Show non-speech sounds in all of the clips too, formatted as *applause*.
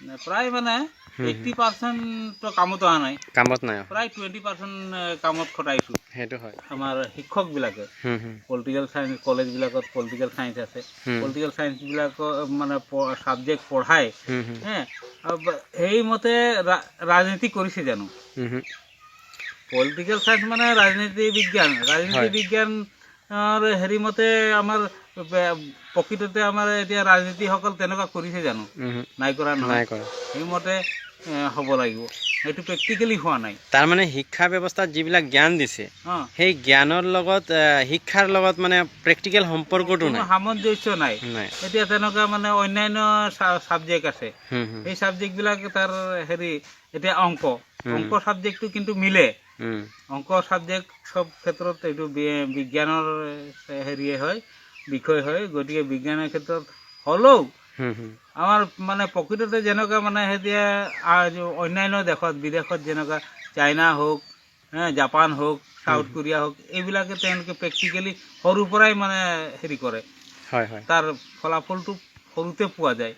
প্ৰায় মানে eighty percent কামত অহা নাই। কামত নাই। প্ৰায় টুৱেণ্টি পাৰ্চেণ্ট কামত খটাইছোঁ। সেইটো হয়। আমাৰ শিক্ষকবিলাকে। পলিটিকেল চায়েন্স কলেজবিলাকত পলিটিকেল চায়েন্স আছে। পলিটিকেল চায়েন্সবিলাকৰ মানে ছাবজেক্ট পঢ়াই। হে সেইমতে ৰাজনীতি কৰিছে জানো। পলিটিকেল চায়েন্স মানে ৰাজনীতি বিজ্ঞান। ৰাজনীতি হয়। বিজ্ঞানৰ হেৰি মতে আমাৰ প্ৰকৃততে আমাৰ এতিয়া ৰাজনীতিসকল তেনেকুৱা কৰিছে জানো? নাই কৰা নাই নহয় সেইমতে হ'ব লাগিব। সেইটো প্ৰেক্টিকেলি হোৱা নাই। তাৰমানে শিক্ষা ব্যৱস্থাত যিবিলাক জ্ঞান দিছে সেই জ্ঞানৰ লগত শিক্ষাৰ লগত মানে প্ৰেক্টিকেল সম্পৰ্কটো নাই। সামঞ্জস্য নাই। এতিয়া তেনেকুৱা মানে অন্যান্য ছাবজেক্ট আছে। সেই ছাবজেক্টবিলাক তাৰ হেৰি এতিয়া অঙ্ক। অঙ্ক ছাবজেক্টটো কিন্তু মিলে। অঙ্ক ছাবজেক্ট চব ক্ষেত্ৰত এইটো বিজ্ঞানৰ হেৰিয়ে হয় বিষয় হয়। গতিকে বিজ্ঞানৰ ক্ষেত্ৰত হ'লেও আমাৰ মানে প্ৰকৃততে যেনেকুৱা মানে এতিয়া অন্যান্য দেশত বিদেশত যেনেকুৱা চাইনা হওক জাপান হওক চাউথ কোৰিয়া হওক এইবিলাকে তেওঁলোকে প্ৰেক্টিকেলি সৰুৰ পৰাই মানে হেৰি কৰে। তাৰ ফলাফলটো সৰুতে পোৱা যায়।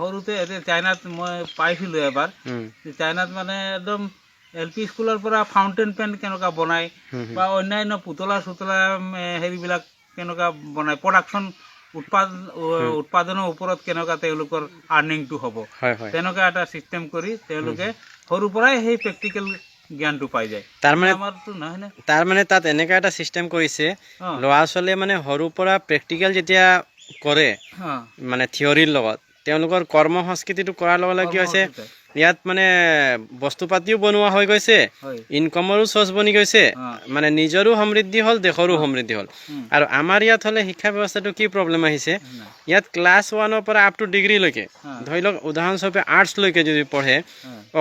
সৰুতে এতিয়া চাইনাত মই পাইছিলোঁ এবাৰ। চাইনাত মানে একদম এল পি স্কুলৰ পৰা ফাউণ্টেইন পেন কেনেকুৱা বনায় বা অন্যান্য পুতলা চুতলা হেৰিবিলাক কেনেকুৱা বনায় প্ৰডাকশ্যন উৎপাদন উৎপাদনৰ ওপৰত কেনেকুৱা তেওঁলোকৰ আৰ্নিংটো হ'ব। তেনেকুৱা এটা ছিষ্টেম কৰি তেওঁলোকে সৰুৰ পৰাই সেই প্ৰেক্টিকেল জ্ঞানটো পাই যায়। তাৰমানে আমাৰতো নহয় নে? তাৰমানে তাত এনেকুৱা এটা ছিষ্টেম কৰিছে ল'ৰা ছোৱালীয়ে মানে সৰুৰ পৰা প্ৰেক্টিকেল যেতিয়া কৰে মানে থিয়ৰীৰ লগত তেওঁলোকৰ কৰ্ম সংস্কৃতিটো কৰাৰ লগে লগে কি হৈছে। ইয়াত মানে বস্তু পাতিও বনোৱা হৈ গৈছে ইনকমৰো চ'ৰ্চ বনি গৈছে মানে নিজৰো সমৃদ্ধি হ'ল দেশৰো সমৃদ্ধি হ'ল। আৰু আমাৰ ইয়াত হ'লে শিক্ষা ব্যৱস্থাটো কি প্ৰব্লেম আহিছে? ইয়াত ক্লাছ ওৱানৰ পৰা আপ টু ডিগ্ৰীলৈকে ধৰি লওক উদাহৰণস্বৰূপে আৰ্টছলৈকে যদি পঢ়ে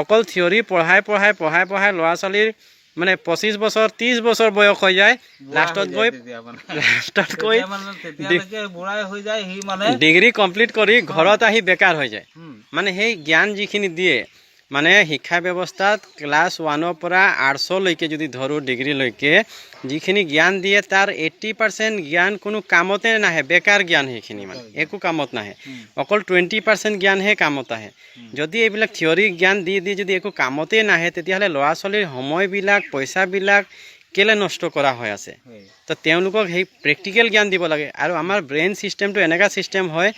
অকল থিয়ৰী পঢ়াই পঢ়াই পঢ়াই পঢ়াই ল'ৰা ছোৱালীৰ মানে পঁচিছ বছৰ ত্ৰিছ বছৰ বয়স হৈ যায় লাষ্টত গৈ তেতিয়া মানে। *laughs* লাষ্টত গৈ তেতিয়া মানে সি মানে ডিগ্ৰী কমপ্লিট কৰি ঘৰত আহি বেকাৰ হৈ যায়। মানে সেই জ্ঞান যিখিনি দিয়ে মানে শিক্ষা ব্যৱস্থাত ক্লাছ ওৱানৰ পৰা আৰ্টছলৈকে যদি ধৰোঁ ডিগ্ৰীলৈকে যিখিনি জ্ঞান দিয়ে তাৰ এইট্টি পাৰ্চেণ্ট জ্ঞান কোনো কামতে নাহে বেকাৰ জ্ঞান সেইখিনি মানে একো কামত নাহে। অকল টুৱেণ্টি পাৰ্চেণ্ট জ্ঞানহে কামত আহে। যদি এইবিলাক থিয়ৰী জ্ঞান দি দি যদি একো কামতেই নাহে তেতিয়াহ'লে ল'ৰা ছোৱালীৰ সময়বিলাক পইচাবিলাক কেলৈ নষ্ট কৰা হৈ আছে? তো তেওঁলোকক সেই প্ৰেক্টিকেল জ্ঞান দিব লাগে। আৰু আমাৰ ব্ৰেইন ছিষ্টেমটো এনেকুৱা ছিষ্টেম হয়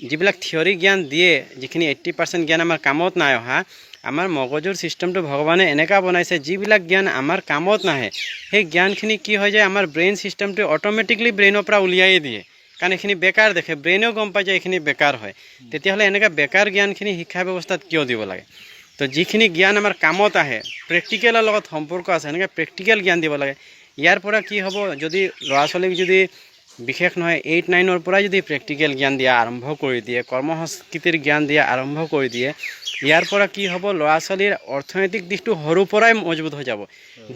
যিবিলাক থিয়ৰী জ্ঞান দিয়ে যিখিনি এইট্টি পাৰ্চেণ্ট জ্ঞান আমাৰ কামত নাই অহা আমাৰ মগজুৰ ছিষ্টেমটো ভগৱানে এনেকুৱা বনাইছে যিবিলাক জ্ঞান আমাৰ কামত নাহে সেই জ্ঞানখিনি কি হৈ যায় আমাৰ ব্ৰেইন ছিষ্টেমটো অট'মেটিকলি ব্ৰেইনৰ পৰা উলিয়াই দিয়ে কাৰণ এইখিনি বেকাৰ দেখে ব্ৰেইনেও গম পাই যে এইখিনি বেকাৰ হয় তেতিয়াহ'লে এনেকুৱা বেকাৰ জ্ঞানখিনি শিক্ষা ব্যৱস্থাত কিয় দিব লাগে তো যিখিনি জ্ঞান আমাৰ কামত আহে প্ৰেক্টিকেলৰ লগত সম্পৰ্ক আছে এনেকৈ প্ৰেক্টিকেল জ্ঞান দিব লাগে ইয়াৰ পৰা কি হ'ব যদি ল'ৰা ছোৱালীক যদি বিশেষ নহয় এইট নাইনৰ পৰাই যদি প্ৰেক্টিকেল জ্ঞান দিয়া আৰম্ভ কৰি দিয়ে কৰ্ম সংস্কৃতিৰ জ্ঞান দিয়া আৰম্ভ কৰি দিয়ে ইয়াৰ পৰা কি হ'ব? ল'ৰা ছোৱালীৰ অৰ্থনৈতিক দিশটো সৰুৰ পৰাই মজবুত হৈ যাব।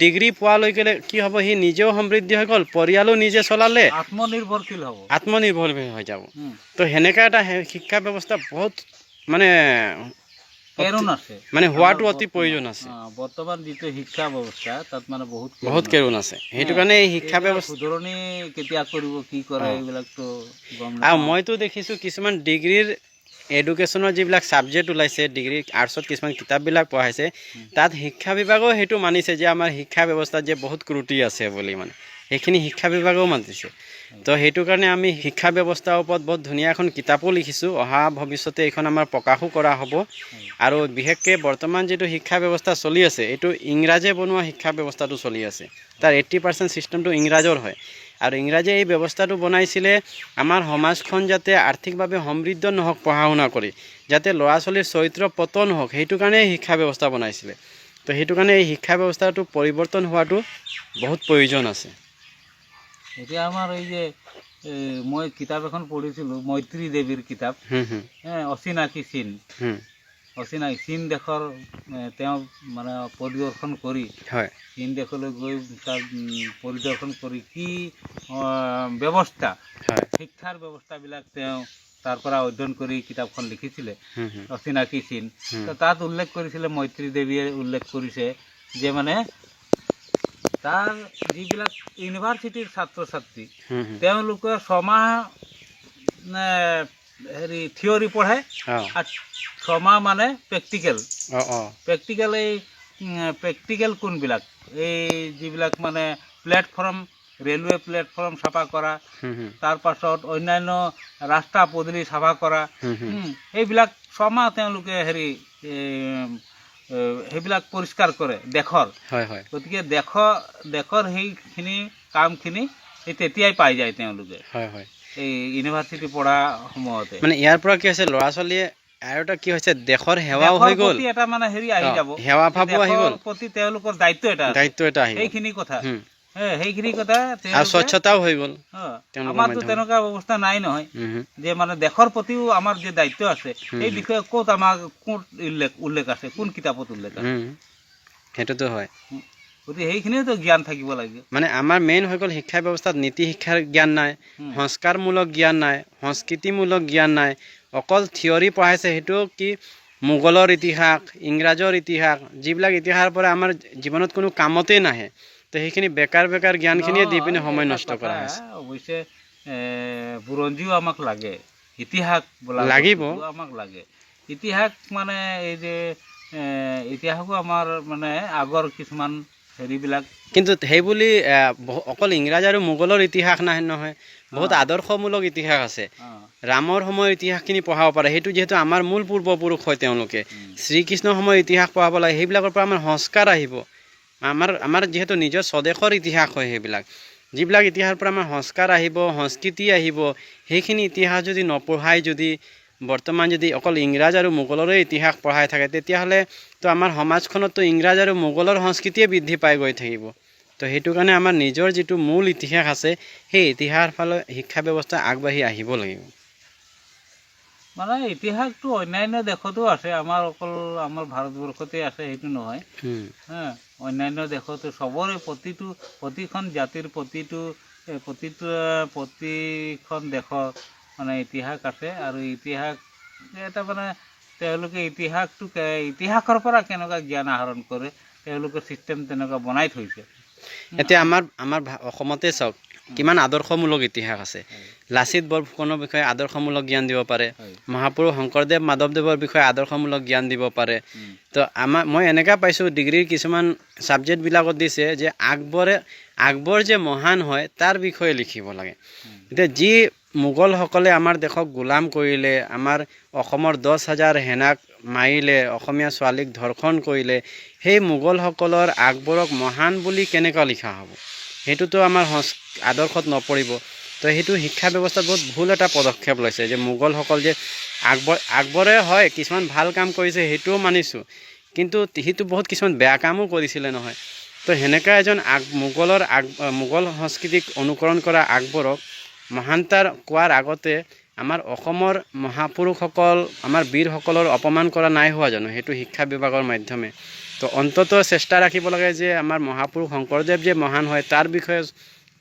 ডিগ্ৰী পোৱালৈকে কি হ'ব? সি নিজেও সমৃদ্ধি হৈ গ'ল পৰিয়ালো নিজে চলালে আত্মনিৰ্ভৰশীল হ'ব। আত্মনিৰ্ভৰশীল হৈ যাব। তো সেনেকুৱা এটা শিক্ষা ব্যৱস্থা বহুত মানে আছে। মানে হোৱাটো অতি প্ৰয়োজন আছে। বৰ্তমান যিটো শিক্ষা ব্যৱস্থা তাত মানে বহুত বহুত। কেৰুণ আছে। সেইটো কাৰণে শিক্ষা ব্যৱস্থা শুধৰণি কেতিয়া কৰিব কি কৰে এইবিলাকতো আৰু মইতো দেখিছোঁ কিছুমান ডিগ্ৰীৰ এডুকেশ্যনৰ যিবিলাক ছাবজেক্ট ওলাইছে ডিগ্ৰী আৰ্টছত কিছুমান কিতাপবিলাক পঢ়াইছে তাত শিক্ষা বিভাগেও সেইটো মানিছে যে আমাৰ শিক্ষা ব্যৱস্থাত যে বহুত ক্ৰুটি আছে বুলি মানে। সেইখিনি শিক্ষা বিভাগেও মানিছে তো সেইটো কাৰণে আমি শিক্ষা ব্যৱস্থাৰ ওপৰত বহুত ধুনীয়া এখন কিতাপো লিখিছোঁ। অহা ভৱিষ্যতে এইখন আমাৰ প্ৰকাশো কৰা হ'ব। আৰু বিশেষকৈ বৰ্তমান যিটো শিক্ষা ব্যৱস্থা চলি আছে, এইটো ইংৰাজে বনোৱা শিক্ষা ব্যৱস্থাটো চলি আছে। তাৰ এইট্টি পাৰ্চেণ্ট ছিষ্টেমটো ইংৰাজৰ হয়। আৰু ইংৰাজে এই ব্যৱস্থাটো বনাইছিলে আমাৰ সমাজখন যাতে আৰ্থিকভাৱে সমৃদ্ধ নহওক পঢ়া শুনা কৰি, যাতে ল'ৰা ছোৱালীৰ চৰিত্ৰ পতন হওক, সেইটো কাৰণে শিক্ষা ব্যৱস্থা বনাইছিলে। তো সেইটো কাৰণে এই শিক্ষা ব্যৱস্থাটো পৰিৱৰ্তন হোৱাটো বহুত প্ৰয়োজন আছে। এতিয়া আমাৰ এই যে মই কিতাপ এখন পঢ়িছিলোঁ মৈত্ৰী দেৱীৰ কিতাপ। এ, অচিনাকি চীন অচিনাকি চীন দেশৰ তেওঁ মানে পৰিদৰ্শন কৰি হয়। চীন দেশলৈ গৈ তাত পৰিদৰ্শন কৰি কি ব্যৱস্থা হয়। শিক্ষাৰ ব্যৱস্থাবিলাক তেওঁ তাৰ পৰা অধ্যয়ন কৰি কিতাপখন লিখিছিলে অচিনাকি চীন তাত উল্লেখ কৰিছিলে মৈত্ৰী দেৱীয়ে উল্লেখ কৰিছে যে মানে তাৰ যিবিলাক ইউনিভাৰ্চিটিৰ ছাত্ৰ ছাত্ৰী তেওঁলোকে ছমাহ হেৰি থিয়ৰি পঢ়ায় অঁ। আৰু ছমাহ মানে প্ৰেক্টিকেল। প্ৰেক্টিকেল এই প্ৰেক্টিকেল কোনবিলাক? এই যিবিলাক মানে প্লেটফৰ্ম ৰেলৱে প্লেটফৰ্ম চাফা কৰা হুম হুম। তাৰ পাছত অন্যান্য ৰাস্তা পদূলি চাফা কৰা সেইবিলাক ছমাহ তেওঁলোকে হেৰি সেইবিলাক পৰিষ্কাৰ কৰে দেশৰ। হয় হয়। গতিকে দেশৰ দেশৰ সেইখিনি কামখিনি এই তেতিয়াই পাই যায় তেওঁলোকে। হয় হয়। এই ইউনিভাৰ্চিটি পঢ়া সময়তে। মানে ইয়াৰ পৰা কি হৈছে ল'ৰা ছোৱালীয়ে আৰু এটা কি হৈছে দেশৰ সেৱাও হৈ গ'ল। এটা মানে হেৰি আহি যাব। সেৱা ভাৱো আহি গ'ল। প্ৰতি তেওঁলোকৰ দায়িত্ব এটা দায়িত্ব এটা আহি সেইখিনি কথা। হুম। হে, সেইখিনি কথা আৰু স্বচ্ছতাও হৈ গ'ল। আমাৰতো তেনেকুৱা ব্যৱস্থা নাই নহয়। হুম হুম। যে মানে দেশৰ প্ৰতিও আমাৰ যে দায়িত্ব আছে সেই বিষয়ে ক'ত আমাৰ ক'ত উল্লেখ উল্লেখ আছে কোন কিতাপত উল্লেখ আছে? সেইটোতো হয়। গতিকে সেইখিনিওতো জ্ঞান থাকিব লাগে। মানে আমাৰ মেইন হৈ গ'ল শিক্ষা ব্যৱস্থাত নীতি শিক্ষাৰ জ্ঞান নাই। সংস্কাৰমূলক জ্ঞান নাই সংস্কৃতিমূলক জ্ঞান নাই অকল থিয়ৰী পঢ়াইছে সেইটো কি মোগলৰ ইতিহাস ইংৰাজৰ ইতিহাস যিবিলাক ইতিহাসৰ পৰা আমাৰ জীৱনত কোনো কামতেই নাহে। তো সেইখিনি বেকাৰ বেকাৰ জ্ঞানখিনিয়ে দি পিনে সময় নষ্ট কৰা হৈছে। অৱশ্যে বুৰঞ্জীও আমাক লাগে ইতিহাস লাগিব। আমাক লাগে। ইতিহাস মানে এই যে ইতিহাসো আমাৰ মানে আগৰ কিছুমান হেৰিবিলাক। কিন্তু সেইবুলি অকল ইংৰাজ আৰু মোগলৰ ইতিহাস নাই নহয় বহুত আদৰ্শমূলক ইতিহাস আছে। ৰামৰ সময়ৰ ইতিহাসখিনি পঢ়াব পাৰে সেইটো যিহেতু আমাৰ মূল পূৰ্বপুৰুষ হয় তেওঁলোকে। শ্ৰীকৃষ্ণৰ সময়ৰ ইতিহাস পঢ়াব লাগে সেইবিলাকৰ পৰা আমাৰ সংস্কাৰ আহিব। আমাৰ আমাৰ যিহেতু নিজৰ স্বদেশৰ ইতিহাস হয় সেইবিলাক। যিবিলাক ইতিহাসৰ পৰা আমাৰ সংস্কাৰ আহিব, সংস্কৃতি আহিব, সেইখিনি ইতিহাস যদি নপঢ়াই যদি, বৰ্তমান যদি অকল ইংৰাজ আৰু মোগলৰে ইতিহাস পঢ়াই থাকে, তেতিয়াহ'লে তো আমাৰ সমাজখনততো ইংৰাজ আৰু মোগলৰ সংস্কৃতিয়ে বৃদ্ধি পাই গৈ থাকিব। তো সেইটো কাৰণে আমাৰ নিজৰ যিটো মূল ইতিহাস আছে, সেই ইতিহাসৰ ফালে শিক্ষা ব্যৱস্থা আগবাঢ়ি আহিব লাগিব। মানে ইতিহাসটো অন্যান্য দেশতো আছে আমাৰ অকল আমাৰ ভাৰতবৰ্ষতে আছে সেইটো নহয়। হা অন্যান্য দেশতো চবৰে প্ৰতিটো প্ৰতিখন জাতিৰ প্ৰতিটো প্ৰতিটো প্ৰতিখন দেশৰ মানে ইতিহাস আছে আৰু ইতিহাস এটা মানে তেওঁলোকে ইতিহাসটো কে- ইতিহাসৰ পৰা কেনেকুৱা জ্ঞান আহৰণ কৰে তেওঁলোকৰ ছিষ্টেম তেনেকুৱা বনাই থৈছে। এতিয়া আমাৰ আমাৰ অসমতে চাওক কিমান আদৰ্শমূলক ইতিহাস আছে। লাচিত বৰফুকনৰ বিষয়ে আদৰ্শমূলক জ্ঞান দিব পাৰে। মহাপুৰুষ শংকৰদেৱ মাধৱদেৱৰ বিষয়ে আদৰ্শমূলক জ্ঞান দিব পাৰে। তো আমাৰ মই এনেকুৱা পাইছোঁ ডিগ্ৰীৰ কিছুমান ছাবজেক্টবিলাকত দিছে যে আকবৰে আকবৰ যে মহান হয় তাৰ বিষয়ে লিখিব লাগে। এতিয়া যি মোগলসকলে আমাৰ দেশক গোলাম কৰিলে আমাৰ অসমৰ দহ হাজাৰ সেনাক মাৰিলে অসমীয়া ছোৱালীক ধৰ্ষণ কৰিলে সেই মোগলসকলৰ আকবৰক মহান বুলি কেনেকুৱা লিখা হ'ব? সেইটোতো আমাৰ সংস্ আদৰ্শত নপৰিব। তো সেইটো শিক্ষা ব্যৱস্থাত বহুত ভুল এটা পদক্ষেপ লৈছে যে মোগলসকল যে আকবৰ, আকবৰে হয়, কিছুমান ভালো কাম কৰিছে, সেইটোও মানিছোঁ। কিন্তু সিটো বহুত কিছুমান বেয়া কামো কৰিছিলে নহয়। তো সেনেকুৱা এজন আক, মোগলৰ আক মোগল সংস্কৃতিক অনুকৰণ কৰা আকবৰক মহানতাৰ কোৱাৰ আগতে আমাৰ অসমৰ মহাপুৰুষসকল, আমাৰ বীৰসকলৰ অপমান কৰা নাই হোৱা জানো? সেইটো শিক্ষা বিভাগৰ মাধ্যমে। তো অন্তত চেষ্টা ৰাখিব লাগে যে আমাৰ মহাপুৰুষ শংকৰদেৱ যে মহান হয়, তাৰ বিষয়ে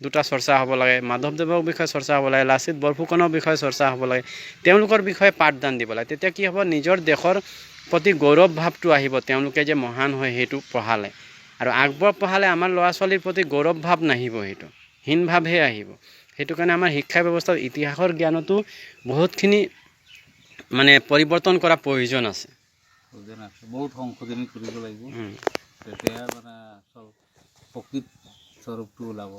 দুটা চৰ্চা হ'ব লাগে, মাধৱদেৱৰ বিষয়ে চৰ্চা হ'ব লাগে, লাচিত বৰফুকনৰ বিষয়ে চৰ্চা হ'ব লাগে, তেওঁলোকৰ বিষয়ে পাঠদান দিব লাগে। তেতিয়া কি হ'ব, নিজৰ দেশৰ প্ৰতি গৌৰৱ ভাৱটো আহিব, তেওঁলোকে যে মহান হয় সেইটো পঢ়ালে। আৰু আকবৰ পঢ়ালে আমাৰ ল'ৰা ছোৱালীৰ প্ৰতি গৌৰৱ ভাৱ নাহিব সেইটো, হীন আহিব। সেইটো কাৰণে আমাৰ শিক্ষা ব্যৱস্থাত ইতিহাসৰ জ্ঞানতো বহুতখিনি মানে পৰিৱৰ্তন কৰা প্ৰয়োজন আছে। বহুত সংশোধনী কৰিব লাগিব। তেতিয়া মানে আচল প্ৰকৃত স্বৰূপটো ওলাব।